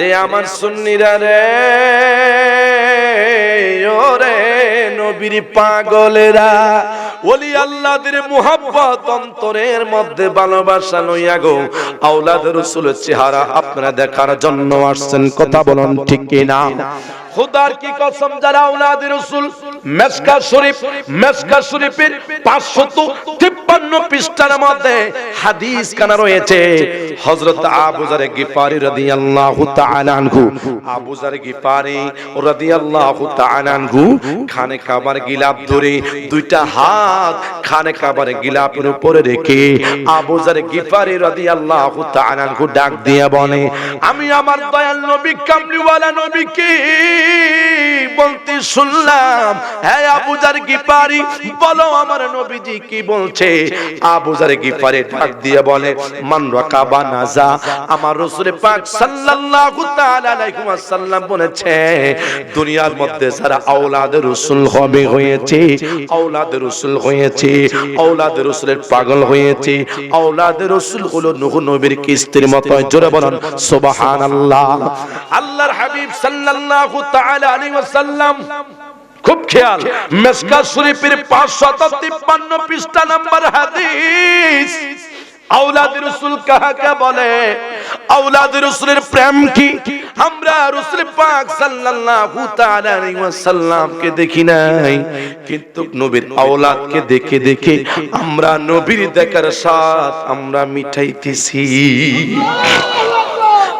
রে আমার সুন্নিরা রে, ওরে নবীর পাগলেরা, ওলি আল্লাহদের মুহাব্বত অন্তরের মধ্যে ভালোবাসা লইয়া গো। আওলাদ রসুলের চেহারা আপনারা দেখার জন্য আসছেন, কথা বলুন ঠিক কিনা? খুদার কি কসম যারা আওলাদ রসুল? মেসকা শরীফ, মেসকা শরীফের পাঁচশত তিপ্পান্ন পৃষ্ঠার মধ্যে হাদিস কানা রয়েছে। হযরত আবু গিফারি রাদিয়াল্লাহু তাআলা আনহু, আবু গিফারি রাদিয়াল্লাহু তাআলা আনহু, খানে কাবার গিলাপ ধরে দুইটা হাত খানে কাবার গিলাপের উপরে রেখে আবু জারে গিফারি রাদিয়াল্লাহু তাআলা আনহু ডাক দিয়ে বলে, আমি আমার দয়াল নবী, কামলিওয়ালা নবীকে বলতে শুনলাম হ্যাঁ আবুজার গিফারি, বলো আমার নবীজি কি বলছে? আবুজার গিফারি ডাক দিয়ে বলে, মান রাকাবা নাজা। আমার রাসূল পাক সাল্লাল্লাহু তাআলা আলাইহি ওয়াসাল্লাম বলেছে, দুনিয়ার মধ্যে যারা আওলাদ রাসূল হবে হয়েছে, আওলাদ রাসূল হয়েছে, আওলাদ রাসূলের পাগল হয়েছে, আওলাদ রাসূল হলো নূহ নবীর কিস্তির মতো। জোরে বলেন, সুবহানাল্লাহ। আল্লাহর হাবিব সাল্লাল্লাহু তাআলা আলাইহি ওয়াসাল্লাম, খুব খেয়াল, মেসকা শরীফের 553 পৃষ্ঠা নাম্বার হাদিস। আওলাদ রসুল কাহাকে বলে? আওলাদ রসুলের প্রেম কি? আমরা রসুল পাক সাল্লাল্লাহু তাআলা আলাইহি ওয়াসাল্লামকে দেখি নাই, কিন্তু নবীর আওলাদকে দেখে দেখে আমরা নবীর দেখার স্বাদ আমরা মিঠাইতেছি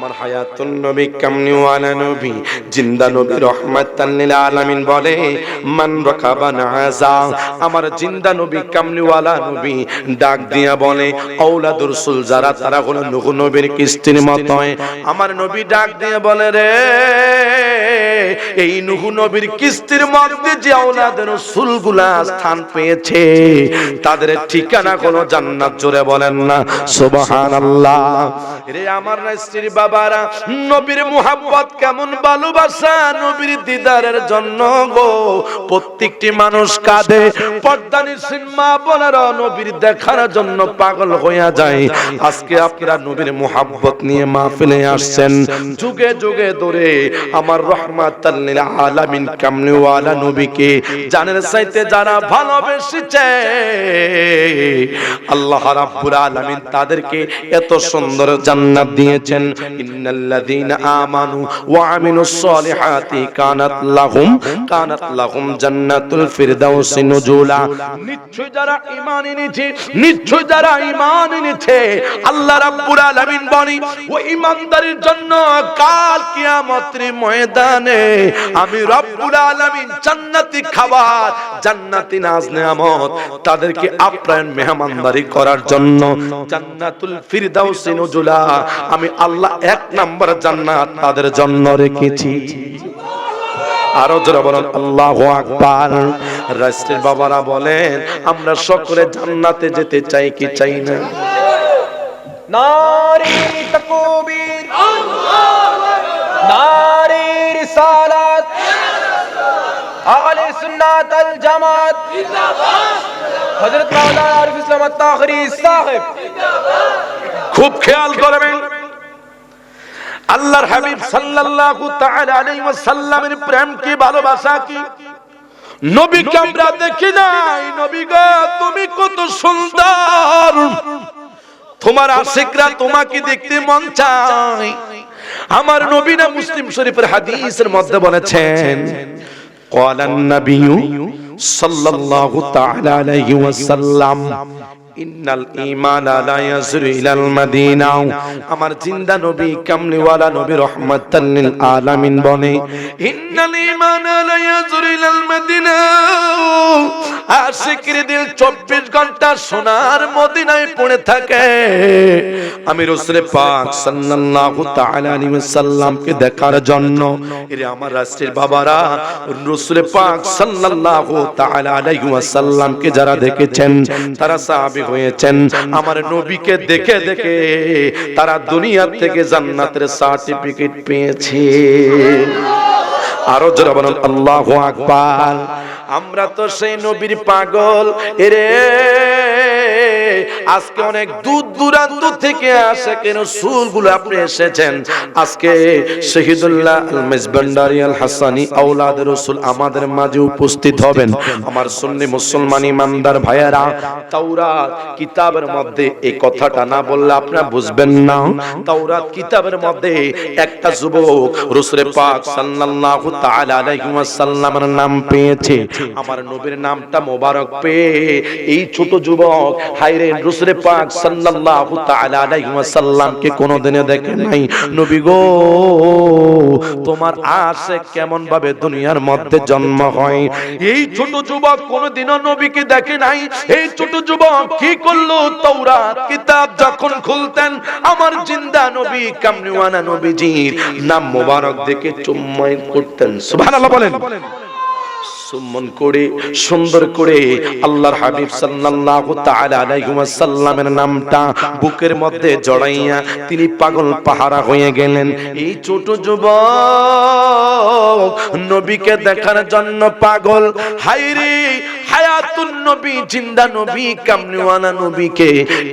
আমার হায়াতুন নবী কামনি ওয়ালা নবী, জিন্দা নবী রহমাতাল লিল আলামিন বলে, মান রাকাবা নাজা আমার জিন্দা নবী কামনি ওয়ালা নবী ডাক দিয়া বলে আওলাদুর রাসূল যারা, তারা হলো নূহ নবীর কিস্তির মতোই আমার নবী ডাক দিয়ে বলে রে, এই নূহ নবীর কিস্তির মধ্যে যে আওলাদের রাসূলগুলা স্থান পেয়েছে, তাদের ঠিকানা কোনো জান্নাত জোরে বলেন না, সুবহানাল্লাহ রে আমার স্ত্রী বাবারা, নবীর মুহাব্বত কেমন ভালোবাসা নবীর দিদারের জন্য গো? প্রত্যেকটি মানুষ কাঁদে পর্দানি সিনেমা বলার নবীর দেখার জন্য পাগল হইয়া যায়। আজকে আপনারা নবীর মুহাব্বত নিয়ে মাহফিলে আসছেন। যুগে যুগে ধরে আমার রহমাতাল্লিল আলামিন কামলিওয়ালা নবীকে জানের চাইতে যারা ভালোবেসেছে, আল্লাহ রাব্বুল আলামিন তাদেরকে এত সুন্দর জান্নাত দিয়েছেন। নিশ্চয় যারা ঈমান এনেছে, নিশ্চয় যারা ঈমান এনেছে, আল্লাহ রাব্বুল আলামিন বলি জন্য কাল কিয়ামতের ময়দানে আমি আলামিন জান্নাতি খাবার, জান্নাতি নাজ নেয়ামত তাদেরকে আপ্যায়ন মেহমানদারি করার জন্য, জান্নাতুল ফিরদাউস নুজুলা, আমি আল্লাহ এক নাম্বার জান্নাত তাদের জন্য রেখেছি। আরও জোরে বলেন আল্লাহু আকবার। রাষ্ট্রের বাবারা বলেন আমরা সকলে জান্নাতে যেতে চাই কি চাই না? নারী তকবীর। নারী রিসালাত। আহলে সুন্নাত আল জামাত। হযরত মাওলানা আরিফ ইসলাম আত-তাখরি সাহেব। খুব খেয়াল করবেন আল্লাহর হাবিব সাল্লাল্লাহু তাআলা আলাইহি ওয়াসাল্লামের প্রেম কি ভালোবাসা কি নবীকে আমরা দেখি নাই নবী গো তুমি কত সুন্দর তোমার আশিকরা তোমাকে দেখতে মন চায় আমার নবী না মুসলিম শরীফের হাদিসের মধ্যে বলেছেন قال النبي صلى الله تعالى عليه وسلم আমার জিন্দা নবী কামলিওয়ালা নবী রহমাতাল আলামিন বলে, ইন্নাল ঈমান লা ইয়াজরু ইলাল মাদিনা। আশিকের দিল 24 ঘণ্টা সোনার মদিনায় পড়ে থাকে। আমি রাসূল পাক দেখার জন্য আমার রাষ্ট্রের বাবারা, রাসূল পাক সাল্লাল্লাহু তাআলা যারা দেখেছেন, তারা সাহাবী হয়েছেন। আমার নবীকে দেখে দেখে তারা দুনিয়ার থেকে জান্নাতের সার্টিফিকেট পেয়েছে। আরও জোরে বলুন, আল্লাহু আকবার। আমরা তো সেই নবীর পাগল, এরে। আজকে অনেক দূর দূরান্ত থেকে আসে কেন সুলগুলো আপনি এসেছেন? আজকে শহীদুল্লাহ আল মেজবান্ডারি আল হাসানি আওলাদ রসুল আমাদের মাঝে উপস্থিত হবেন। আমার সুন্নি মুসলমান ইমানদার ভাইয়েরা, তাওরাত কিতাবের মধ্যে এই কথাটা না বললে আপনারা বুঝবেন না। তাওরাত কিতাবের মধ্যে একটা যুবক রসুলের পাক সাল্লাল্লাহু নাম পেয়েছে। আমার নবীর নামটা মোবারক পেয়ে এই ছোট যুবক রসুলের পাক সাল্লাল্লাহু তাআলা দেখে নাই। নবী গো, তোমার কেমন ভাবে দুনিয়ার মধ্যে জন্ম হয়? এই ছোট যুবক কোনোদিনও নবীকে দেখে নাই। এই ছোট যুবক কি করল? তাওরাত, কিতাব যখন খুলতেন, আমার জিন্দা নবী কামলিওয়ানা নবীজির নাম মোবারক দেখে চুম্বন করতেন, সুবহানাল্লাহ বলেন। সুমন করে, সুন্দর করে আল্লাহর হাবিব সাল্লাল্লাহু তাআলা আলাইহি ওয়াসাল্লামের নামটা বুকের মধ্যে জড়াইয়া তিনি পাগল পাহারা হয়ে গেলেন। এই ছোট যুবক নবীকে দেখার জন্য পাগল। হায়রে হায়াতুন নবী, জিন্দা নবী, কামলিওয়ালা নবীকে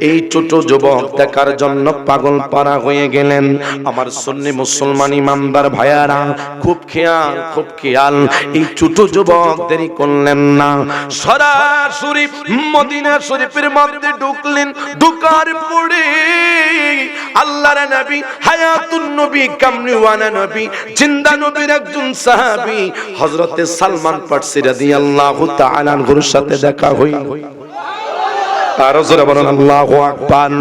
এই ছোট যুবক দেখার জন্য পাগল পারা হয়ে গেলেন। আমার সুন্নি মুসলমান ইমানদার ভাইয়ারা, খুব খেয়াল খুব খেয়াল, এই ছোট যুবক দেরি করলেন না। সরাসরি মদিনা শরীফের মধ্যে ঢুকলেন, ঢুকার পরে আল্লাহর নবী, হায়াতুন নবী, কামলিওয়ালা নবী, জিন্দা নবীর একজন সাহাবী, হযরতে সালমান ফারসি রাদিয়াল্লাহু তাআলা আনহুর সাথে দেখা হইল আর জোরে বলেন আল্লাহু আকবার।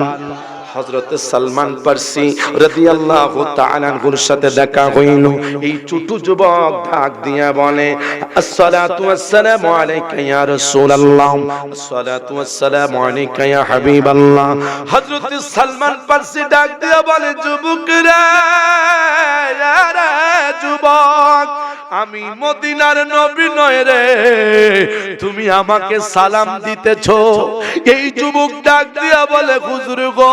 হযরত সালমান পারসি রাদিয়াল্লাহু তাআলা আনহুর সাথে দেখা হইল। এই যুবক দিয়া বলে, আসসালাতু ওয়াসসালামু আলাইকা ইয়া রাসূলুল্লাহ। আসসালাতু ওয়াসসালামু আলাইকা ইয়া হাবিবাল্লাহ। হযরত সালমান ডাক দিয়া বলে যুবক, আমি মদিনার নবী নয় রে। তুমি আমাকে সালাম দিতেছ। এই যুবক ডাক দিয়া বলে, হুজুর গো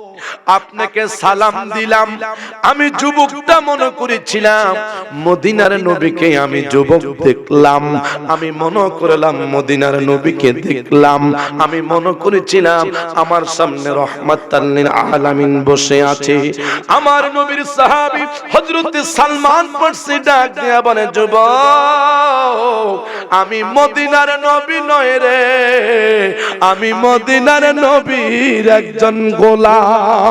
আপনাকে সালাম দিলাম। আমি যুবকটা মনে করেছিলাম, মদিনার নবীকে আমি যুবক দেখলাম। আমি মনে করলাম, মদিনার নবীকে দেখলাম। আমি মনে করেছিলাম, আমার সামনে রহমাতাল্লিন আলামিন বসে আছে। আমার নবীর সাহাবী হযরত সালমান পড়ছে ডাক দিয়া বলে, যুবক, আমি মদিনার নবী নয় রে। আমি মদিনার নবীর একজন গোলাম।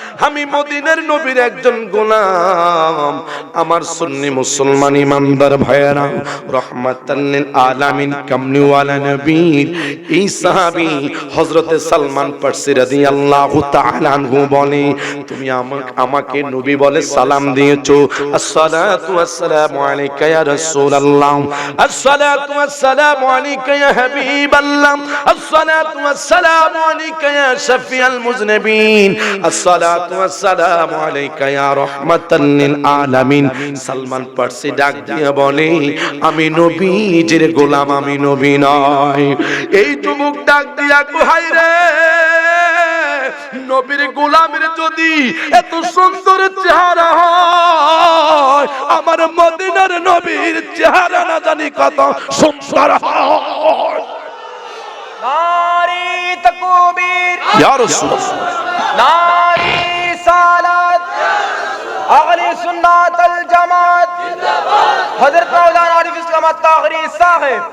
আমি মদিনার নবীর একজন গোলাম। আমার সুন্নি মুসলমান ইমানদার ভাইয়েরা, রহমাতাল লিল আলামিন, কামলিওয়ালা নবীর। এই সাহাবী হযরতে সালমান ফারসি রাদিয়াল্লাহু তাআলা আনহু বলে, তুমি আমাকে আমাকে নবী বলে সালাম দিয়েছ। আসসালাতু ওয়াসসালামু আলাইকা ইয়া রাসূলুল্লাহ। আসসালাতু ওয়াসসালামু আলাইকা ইয়া হাবিবাল্লাহ। আসসালাতু ওয়াসসালামু আলাইকা ইয়া শাফিয়াল মুজনিবিন। আসসালাতু ওয়াসসালামু আলাইকা ইয়া রাহমাতাল লিল আলামিন। সালমান ফারসি ডাক দিয়ে বলে আমি নবীজির গোলাম আমি নবী নয়। এই যুবক ডাক দিয়া কোহাই রে! নবীর গোলামের যদি এত সুন্দর চেহারা হয় আমার মদিনার নবীর চেহারা না জানি কত সুন্দর হয়। নারী তকবীর ইয়া রাসূলুল্লাহ। নারী আহলে সুন্নাত আল জামাত। হযরত মাওলানা আরিফ ইসলাম আত-তাহরি সাহেব।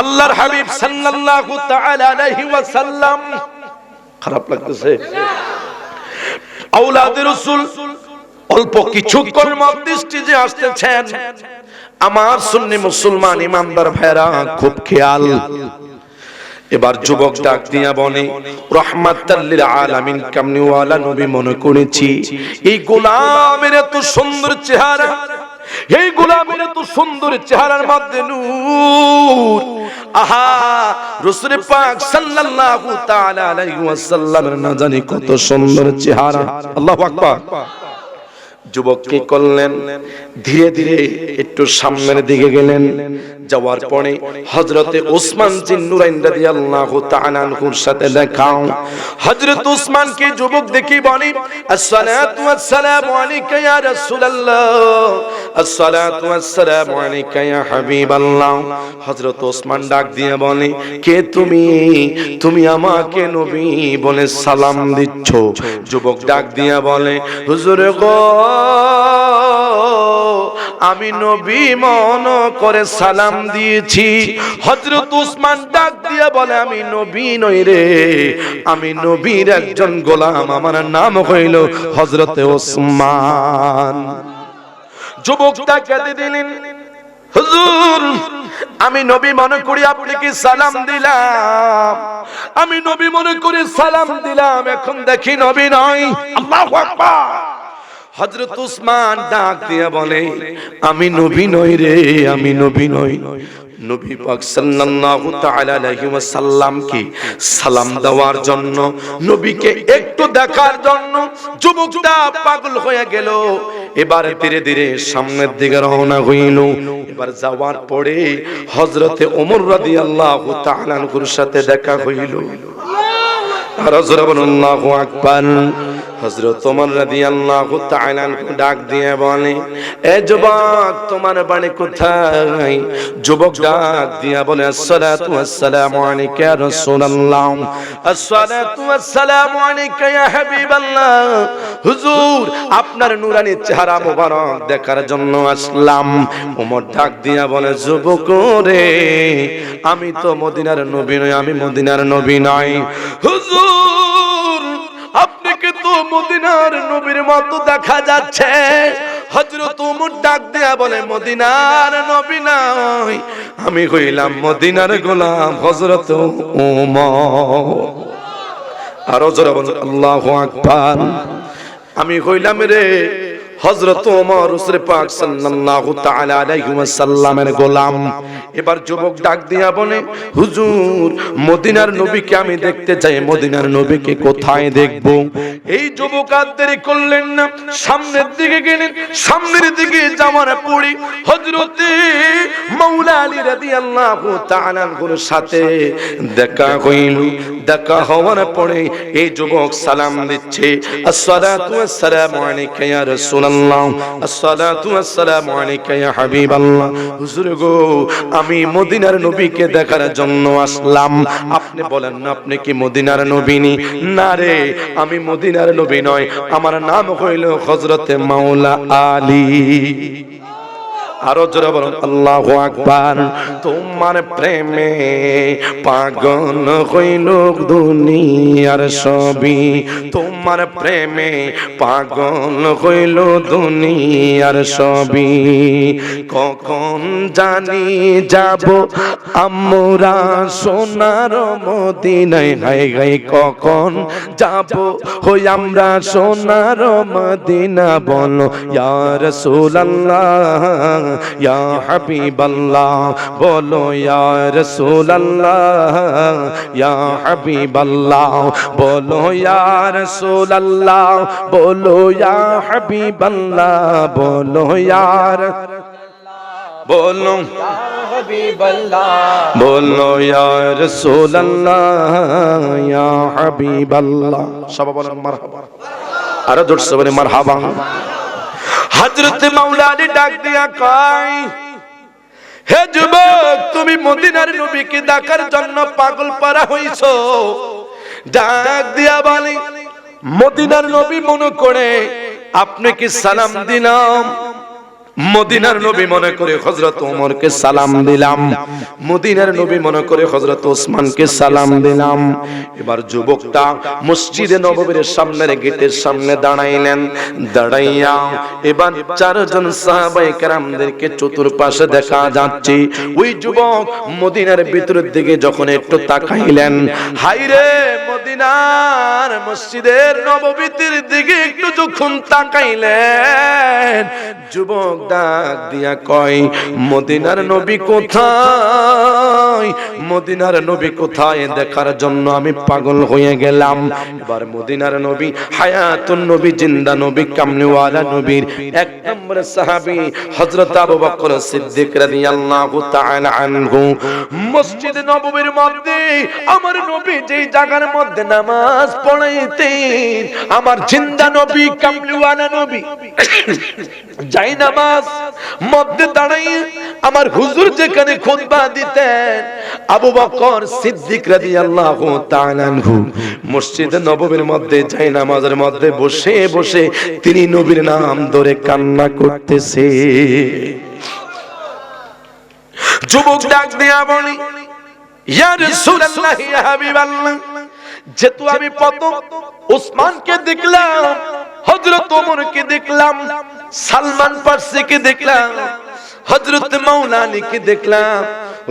আল্লাহর হাবিব সাল্লাল্লাহু তাআলা আলাইহি ওয়াসাল্লাম। খারাপ লাগতেছে। আওলাদ রাসূল অল্প কিছুক্ষণ মধ্যে যে আসতেছেন। আমার সুন্নি মুসলমান ইমানদার ভাইরা খুব খেয়াল। এবার যুবক ডাক দিয়া বলে রহমাতাল্লিল আলামিন নবী মনে করেছি? এই গোলামের এত সুন্দর চেহারা, এই গোলামের এত সুন্দর চেহারার মধ্যে নূর। আহা, রাসূল পাক সাল্লাল্লাহু তাআলা আলাইহি ওয়াসাল্লামের না জানি কত সুন্দর চেহারা। আল্লাহু আকবার। যুবক কি করলেন? ধীরে ধীরে একটু সামনের দিকে গেলেন। যাওয়ার পরে হযরতে ওসমান রাদিয়াল্লাহু সাথে দেখা। হযরত ওসমানকে যুবক দেখি বলে, আসসালাতু ওয়াসসালামু আলাইকা ইয়া রাসূলুল্লাহ। আসসালাতু ওয়াসসালামু আলাইকা ইয়া হাবিবাল্লাহ। হযরত ওসমান ডাক দিয়ে বলে, কে তুমি? তুমি আমাকে নবী বলে সালাম দিচ্ছ। যুবক ডাক দিয়ে বলে, হুজুর গো আমি নবী মন করে সালাম দিয়েছি। হজরত উসমান ডাক দিয়ে বলে, আমি নবী নই রে, আমি নবীর একজন গোলাম। আমার নাম হইল হযরতে ওসমান যুবকটা কেঁদে দিলেন, হুজুর, আমি নবী মনে করি আপনাকে সালাম দিলাম? আমি নবী মনে করি সালাম দিলাম, এখন দেখি নবী নয়। আল্লাহু আকবার। হযরত উসমান ডাক দিয়ে বলে, আমি নবী নই রে, আমি নবী নই। নবী পাক সাল্লাল্লাহু তাআলা আলাইহি ওয়াসাল্লাম কি সালাম দেওয়ার জন্য, নবীকে একটু দেখার জন্য যুবকটা পাগল হয়ে গেল। এবার ধীরে ধীরে সামনের দিকে রওনা হইল। এবার যাওয়ার পরে হযরতে ওমর রাদিয়াল্লাহু তাআলা আনহুর সাথে দেখা হইল। আর আল্লাহু আকবার। হযরত তোমার তাআলা আনহু ডাক দিয়ে বলে, এ যুবক, তোমার বাড়ি কোথায়? যুবক ডাক দিয়া বলে, আসসালাতু ওয়াসসালামু আলাইকা ইয়া রাসূলুল্লাহ। আপনার চেহারা দেখার জন্য আসলাম। ডাক যুবক রে, আমি তো মদিনার নবী নই, আমি মদিনার নবী নই। হুজুর আপনাকে তো মদিনার নবীর মতো দেখা যাচ্ছে। হজরত ওমর ডাক দেয়া বলে, মদিনার নবী নাই। আমি হইলাম মদিনার গোলাম হজরত ওমর আরও জোরে বলুন, আল্লাহু আকবার। আমি হইলাম রে হযরত ওমর পাক সাল্লাল্লাহু তাআলা আলাইহি ওয়াসাল্লামের গোলাম। এবার যুবক ডাক দিয়া বলে, হুজুর, মদিনার নবীকে আমি দেখতে চাই, মদিনার নবীকে কোথায় দেখব? এই যুবক আর দেরি করলেন না। সামনের দিকে গেলেন, সামনের দিকে যাওয়ার পরে হযরতে মাওলা আলী রাদিয়াল্লাহু সাথে দেখা হইল। দেখা হওয়ার পরে এই যুবক সালাম দিচ্ছে, আসসালাতু আলাইকা ইয়া রাসূলুল্লাহ। আসসালাতু আসসালামু আলাইকা ইয়া হুজুর গো, আমি মদিনার নবীকে দেখার জন্য আসলাম। আপনি বলেন না আপনি কি মদিনার নবী নি না রে, আমি মদিনার নবী নয়। আমার নাম হইল হযরতে মাওলা আলী। আরও জোরে বলুন, আল্লাহু আকবার। তোমার প্রেমে পাগল হইল দুনিয়ার সবই। তোমার প্রেমে পাগল হইল দুনিয়ার সবই। কখন জানি যাব আমরা সোনার মদিনায়? হাই হাই কখন যাব? হই আমরা সোনার মদিনা। বলো, ইয়া রাসূলুল্লাহ। ইয়া হাবিবাল্লাহ বলো ইয়া রাসূলুল্লাহ ইয়া হাবিবাল্লাহ বলো ইয়া রাসূলুল্লাহ বলো ইয়া হাবিবাল্লাহ বলো ইয়ার বলো বলো ইয়া রাসূলুল্লাহ ইয়া হাবিবাল্লাহ। সবাই বলেন মারহাবা। আরও জোরসে বলে মারহাবা। হযরত মাওলা আলী ডাক দিয়া কয়, হে যুবক, তুমি মদিনার নবীকে ডাকার জন্য পাগল পারা হইছো। ডাক দিয়া বলে, মদিনার নবী মনে করে, আপনি কি সালাম দিলাম? মদিনার নবী মনে করে হযরত ওমরকে সালাম দিলাম। মদিনার নবী মনে করে হযরত ওসমানকে সালাম দিলাম। এবার যুবকটা মসজিদে নববীর সামনের গেটের সামনে দাঁড়াইলেন। দাঁড়াইয়া এবার চারজন সাহাবায়ে কেরামদেরকে চতুর্পাশে দেখা যাচ্ছে। ওই যুবক মদিনার ভিতরের দিকে যখন একটু তাকাইলেন হাইরে মদিনার মসজিদের নববীতির দিকে একটু যখন তাকাইলেন, যুবক ডাক দিয়া কয়, মদিনার নবী কোথায়? মদিনার নবী কোথায়? দেখার জন্য আমি পাগল হয়ে গেলাম। এবার মদিনার নবী, হায়াতুন নবী, জিন্দা নবী, কামলিওয়ালা নবীর এক নম্বর সাহাবী, হযরত আবু বকর সিদ্দিক রাদিয়াল্লাহু তাআলা আনহু, মসজিদ নববীর মধ্যে আমার নবী যেই জায়গার মধ্যে নামাজ পড়াইতেন। আমার জিন্দা নবী, কামলিওয়ালা নবী। যাই নামাজ, মধ্যে দাঁড়াইয়ে আমার হুজুর যেখানে খুতবা দিতেন, আবু বকর সিদ্দিক রাদিয়াল্লাহু তাআলা আনহু। মসজিদ নববীর মধ্যে, যাই নামাজের মধ্যে বসে বসে তিনি নবীর নাম ধরে কান্না করতেছে। যুবক ডাক দিয়া বলি, ইয়া রাসূলুল্লাহ, ইয়া হাবিবাল্লাহ। যেহেতু আমি প্রথম উসমানকে দেখলাম হজরত ওমরকে দেখলাম সালমান পার্সিকে দেখলাম হজরত মৌলানিকে দেখলাম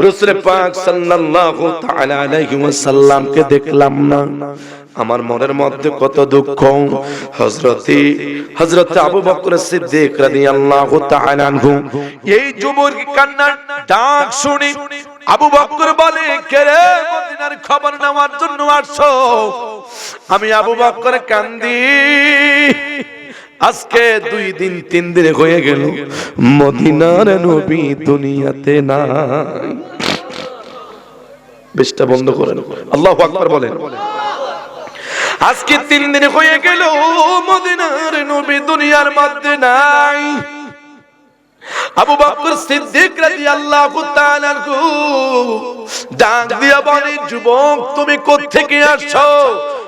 রাসূল পাক সাল্লাল্লাহু তাআলা আলাইহি ওয়াসাল্লামকে দেখলাম না। আমার মনের মধ্যে কত দুঃখ। হযরতে হযরত আবু বকর সিদ্দিক রাদিয়াল্লাহু তাআলা আনহু, এই যুবক কান্নার ডাক শুনি আবু বকর বলে, কে রে মদিনার খবর নেওয়ার জন্য আসছো? আমি আবু বকর কান্দি। আজকে দুই দিন, তিন দিন হয়ে গেল। মদিনার নবী দুনিয়াতে নাই। বেশটা বন্ধ করেন। আল্লাহু আকবার বলেন। আজকে তিন দিন হয়ে গেল, মদিনার নবী দুনিয়ার মধ্যে নাই। আবু বকর সিদ্দিক রাদিয়াল্লাহু তাআলা ডাক দিয়া বলে, যুবক, তুমি কোত্থেকে আসছো?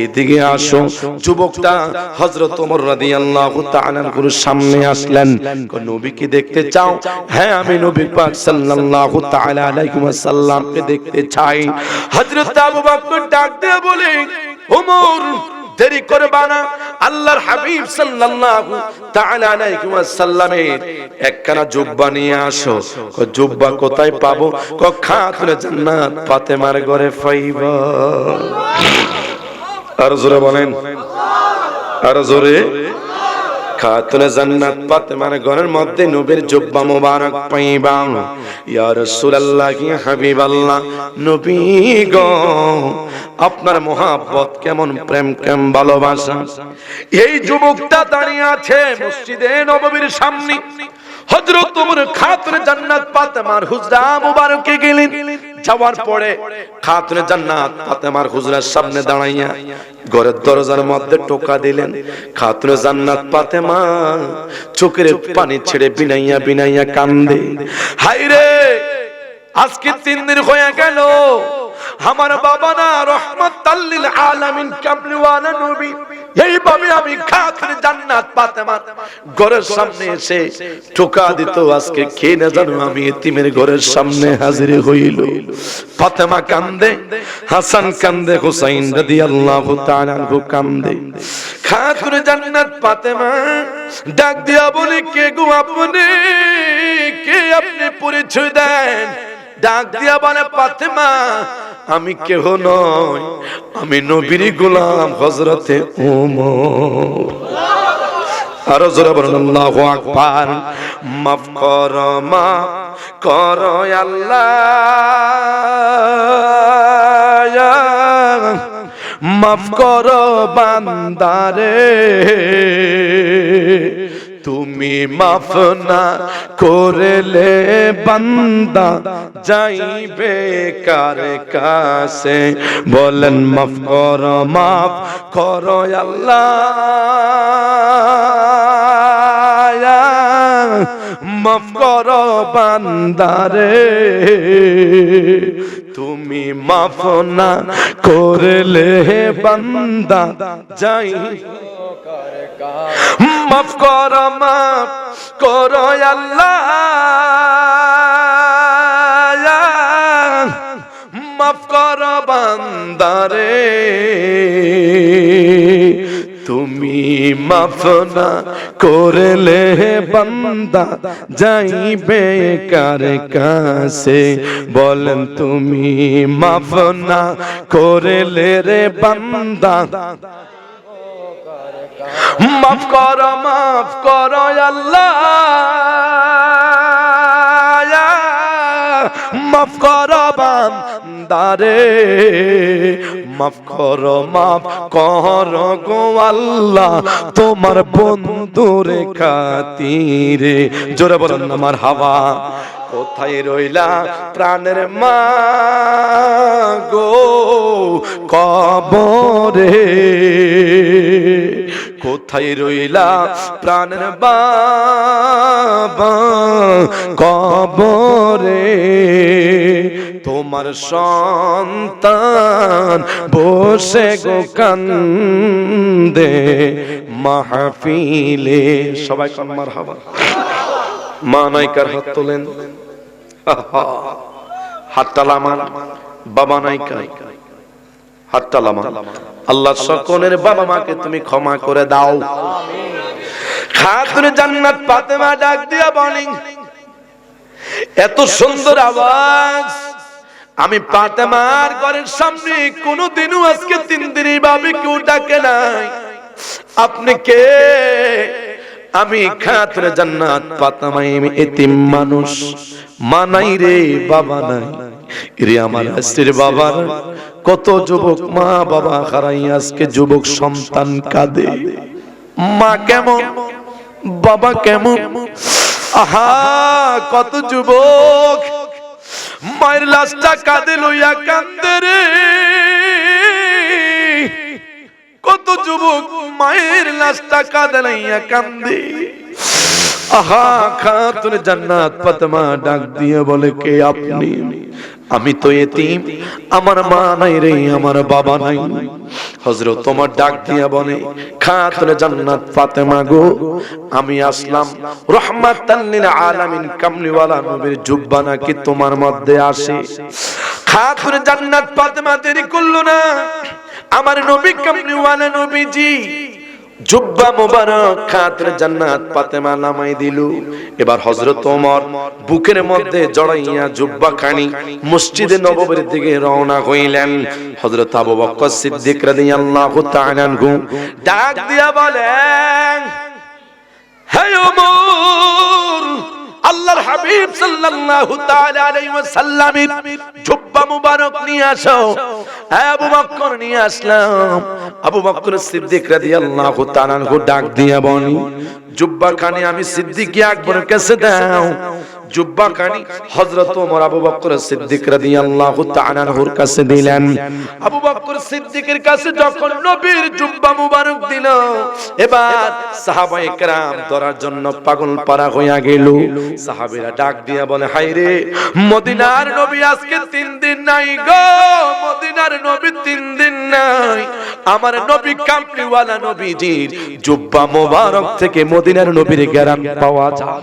এইদিকে আসো। যুবকটা হজরত ওমর রাদিয়াল্লাহু তাআলা আনহুর সামনে আসলেন। কো নবী দেখতে চাও? হ্যাঁ আমি নবী পাক সাল্লাল্লাহু তাআলা আলাইহি ওয়াসাল্লামকে দেখতে চাই। হযরত আবু বকর ডাক দিয়ে বলে, ওমর, দেরি করবা না। আল্লাহর হাবিব সাল্লাল্লাহু তাআলা আলাইহি ওয়াসাল্লামের একখানা জুব্বা নিয়ে আসো। ক জুব্বা কোথায় পাবো? ক খাতুনে জান্নাত, ফাতেমার ঘরে পাইবা আর জোরে বলেন। আর জোরে। খাতুনে জান্নাত ঘরের মধ্যে নবীর জুব্বা ইয়া রাসূলুল্লাহ কি হাবিবাল্লাহ, নবী গো, আপনার মোহাব্বত কেমন, প্রেম কেমন, ভালোবাসা? এই যুবকটা দাঁড়িয়ে আছে মসজিদে নববীর সামনে। হযরত ওমর খাতুনে জান্নাত ফাতেমার হুজরা মুবারকে গেলেন। যাওয়ার পরে খাতুনে জান্নাত ফাতেমার হুজরার সামনে দাঁড়াইয়া ঘরের দরজার মধ্যে টোকা দিলেন। খাতুনে জান্নাত ফাতেমা চোখের পানি ছেড়ে বিনাইয়া বিনাইয়া কান্দে। হাইরে আজকে তিন দিন হয়ে গেল। আমার বাবা না রহমত তাল্লিল আলামিন কামলিওয়ালা নবী। এইভাবে আমি খাতুনে জান্নাত ফাতেমার ঘরের সামনে এসে টোকা দিত, আজকে কে না জানো আমি এতিমের ঘরের সামনে হাজির হইল। ফাতেমা কান্দে, হাসান কান্দে, হুসাইন রাদিয়াল্লাহু তাআলা আনহু কান্দে। খাতুনে জান্নাত ফাতেমা, ডাক দিয়া বলে, কে গো আপনি? কে আপনি পরিচয় দেন? ডাক দিয়া বলে, ফাতেমা, আমি কেহ নয় আমি নবীর গোলাম হজরতে ওমর আরও জোরে বলুন, আল্লাহু আকবার, মাফ কর মাফ কর আল্লাহ। মাফ কর, বান্দারে। তুমি মাফ না করলে বান্দা যাইবে কার কাছে? বলেন মাফ কর মাফ কর আল্লাহ। মাফ কর বান্দারে। তুমি মাফ না করলে বান্দা যাই। মাফ কর মাফ কর আল্লাহ। মাফ কর বান্দার। মাফ না করলে বান্দা যাইবে কার কাছে বলেন তুমি মাফ না করলে রে বান্দা। মাফ কর মাফ কর, আল্লাহ। মাফ কর বান্দারে, মাফ কর মাফ কর গো আল্লাহ। তোমার বন্ধুরে খাতিরে। জোরে বলেন আমার হাওয়া। কোথায় রইলা প্রাণের মা গো? কবরে। কোথায় রইলা প্রাণের বাবা? কবরে। তোমার সন্তান বসে গো কান্দে মাহফিলে। সবাই কম্মার হবা মা নাইকার হাত তোলেন। হাতটা লামান বাবা নাইকা হাতটা লামান আল্লাহ সকলের বাবা মাকে তুমি ক্ষমা করে দাও। খাতুন জান্নাত ফাতেমা ডাক দিয়া বলেন এত সুন্দর আওয়াজ। আমি পাতামার ঘরের সামনে কোনোদিনও আজকে তিন দিন ভাবে কেউ ডাকে নাই। আপনি কে? আমি খাতরে জান্নাত পাতামাই আমি এতিম মানুষ। মানাই রে, বাবা নাই। রে আমার আজকের বাবার কত যুবক মা, বাবা হারাই আজকে যুবক সন্তান কাঁদে। মা কেমন? বাবা কেমন? আহা, কত যুবক। মায়ের লাশটা কাঁদে লইয়া কান্দে রে। কত যুবক মায়ের লাশটা কাঁদে লইয়া কান্দে আহা, খাতুন জান্নাত ফাতেমা ডাক দিয়ে বলে, কে আপনি? আমি তো এতিম। আমার মা নাই রে, আমার বাবা নাই। হযরত তোমার ডাক দিয়া বলে, খাতুন জান্নাত ফাতেমা গো, আমি আসলাম। লিল আলামিন নবীর জুব্বা নাকি তোমার মধ্যে আসে? খাতুন জান্নাত ফাতেমা দেরি করল না। আমার নবী, কামলিওয়ালা নবীজি জুব্বা মোবারক খাতের জান্নাত ফাতেমা নামাই দিল। এবার হযরত ওমর বুকের মধ্যে জড়াইয়া জুব্বা খানি মসজিদে নববীর দিকে রওনা হইলেন। হযরত আবু বকর সিদ্দিক রাদিয়াল্লাহু তাআলা আনহু ডাক দিয়া বলেন, হে ওমর আল্লাহর হাবিব সাল্লাল্লাহু তাআলা আলাইহি ওয়াসাল্লামের জুব্বা মুবারক নিয়ে আসো। হ্যাঁ আবু বকর নিয়ে আসলাম। আবু বকর সিদ্দিক রাদিয়াল্লাহু তাআলা ডাক দিয়ে বলি, জুব্বা খানি আমি সিদ্দিক আকবরের কাছে দাও। জুব্বা খানি হযরত ওমর আবু বকর সিদ্দিক রাদিয়াল্লাহু তাআলা আনহুর কাছে দিলেন। আবু বকর সিদ্দিকের কাছে যখন নবীর জুব্বা মুবারক দিল, এবার সাহাবায়ে কেরাম ধরার জন্য পাগল পারা হইয়া গেল। সাহাবীরা ডাক দিয়া বলে, হায় রে, মদিনার নবী আজকে তিন দিন নাই গো, মদিনার নবী তিন দিন নাই। আমার নবী কামলিওয়ালা নবীজির জুব্বা মোবারক থেকে মদিনার নবীর জ্ঞান পাওয়া যায়।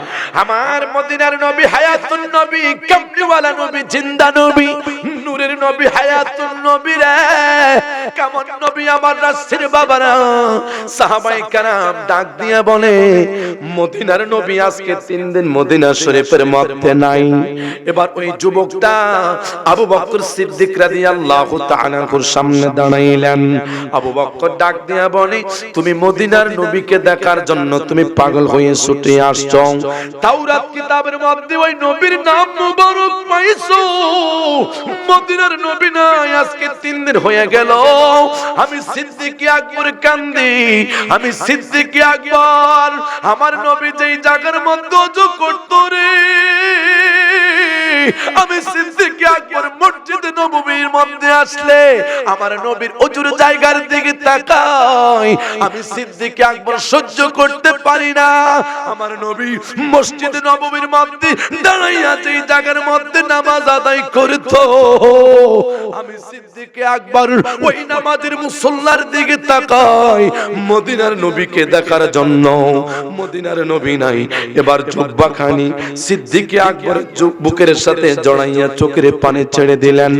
আমার মদিনার নবী হায়াতুন নবী, কামলিওয়ালা নবী, জিন্দা নবী, নূরের নবী হায়াতুন নবী রে। কেমন নবী আমার রাসের বাবারা? সাহাবাই কারাম ডাক দিয়ে বলে, মদিনার নবী আজকে তিন দিন মদিনা শরীফের মধ্যে নাই। এবার ওই যুবকটা আবু বকর সিদ্দিক রাদিয়াল্লাহু তাআলা আনহুর সামনে দাঁড়াইলেন। আবু বকর ডাক দিয়া বলে, তুমি মদিনার নবীকে দেখার জন্য তুমি পাগল হয়ে ছুটে আসছো। তাওরাত কিতাবের মধ্যে ওই নবীর নাম মুবারক পাইছো। মদিনার নবী নাই, আজকে তিন দিন হয়ে গেল। আমি সিদ্দিকী আকবর কান্দি, আমি সিদ্দিকী আকবর, আমার নবী যেই জায়গার মধ্যে অজু করতো রে। আমি সিদ্দিকী আকবর মসজিদ নববীর মধ্যে আসলে আমার নবীর অজুর জায়গার দিকে তাকাই। আমি সিদ্দিকী আকবর সহ্য করতে পারি না। আমার নবী মসজিদ নবমীর মধ্যে দাঁড়াইয়া যেই জায়গার মধ্যে নামাজ আদায় করত। আমি সিদ্দিকে আকবর ওই নামাজের মুসল্লার দিকে তাকাই। মদিনার নবীকে দেখার জন্য। মদিনার নবী নাই। এবার জুব্বা খানি সিদ্দিকে আকবর বুকের সাথে জড়াইয়া চোখের পানি ছেড়ে দিলেন।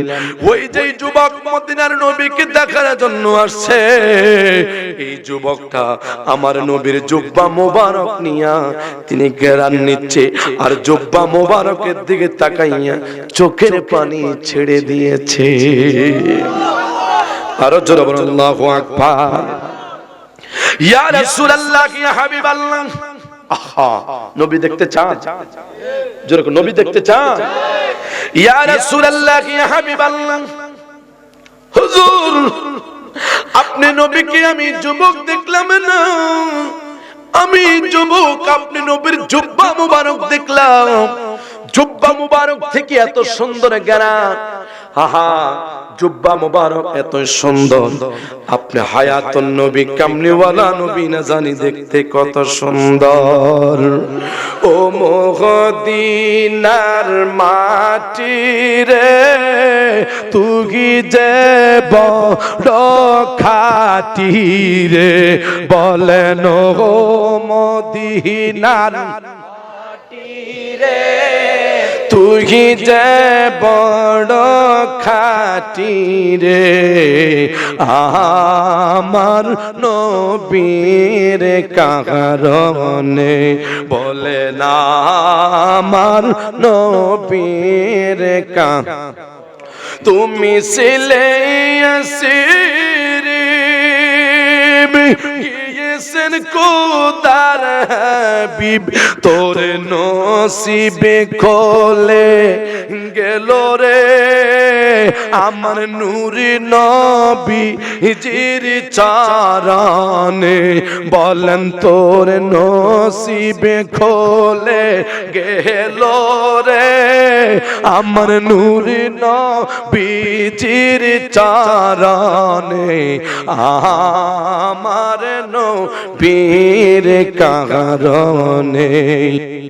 ওই যে যুবক মদিনার নবীকে দেখার জন্য আসছে, এই যুবকটা আমার নবীর জুব্বা মোবারক নিয়া তিনি গেরান নিচ্ছে, আর জুব্বা মোবারকের দিকে তাকাইয়া চোখের পানি ছেড়ে দিয়েছে। আরও জোরে বলুন, আল্লাহু আকবার। ইয়া রাসূলুল্লাহ, ইয়া হাবিবাল্লাহ। আহা, নবী দেখতে চান? জোরে নবী দেখতে চান? ইয়া রাসূলুল্লাহ, ইয়া হাবিবাল্লাহ। হুজুর, আপনি নবীকে আমি যুবক দেখলাম না। আমি যুবক আপনি নবীর জুব্বা মুবারক দেখলাম। জুব্বা মুবারক থেকে এত সুন্দর জ্ঞান। হাহা জুব্বা মুবারক, এত সুন্দর। আপনি হায়াতুন নবী, কামলিওয়ালা নবী না জানি দেখতে কত সুন্দর। ও মহদিনার মাটি রে তুই যে বড় খাটি রে, বলেন ও মদিনার তুই যে বড় খাটি রে, আমার নবীর কারণে বলে না, আমার নবীর কা তুমি ছিলে আসিরি কোদার হাবিব, তোর নসিবে খোলে গেল রে। আমার নূরি নবী জির চারানে বলেন, তোর নসিবে খোলে গেল রে। আমার নূরি নবীজির চারানে আমার নবীর কারণে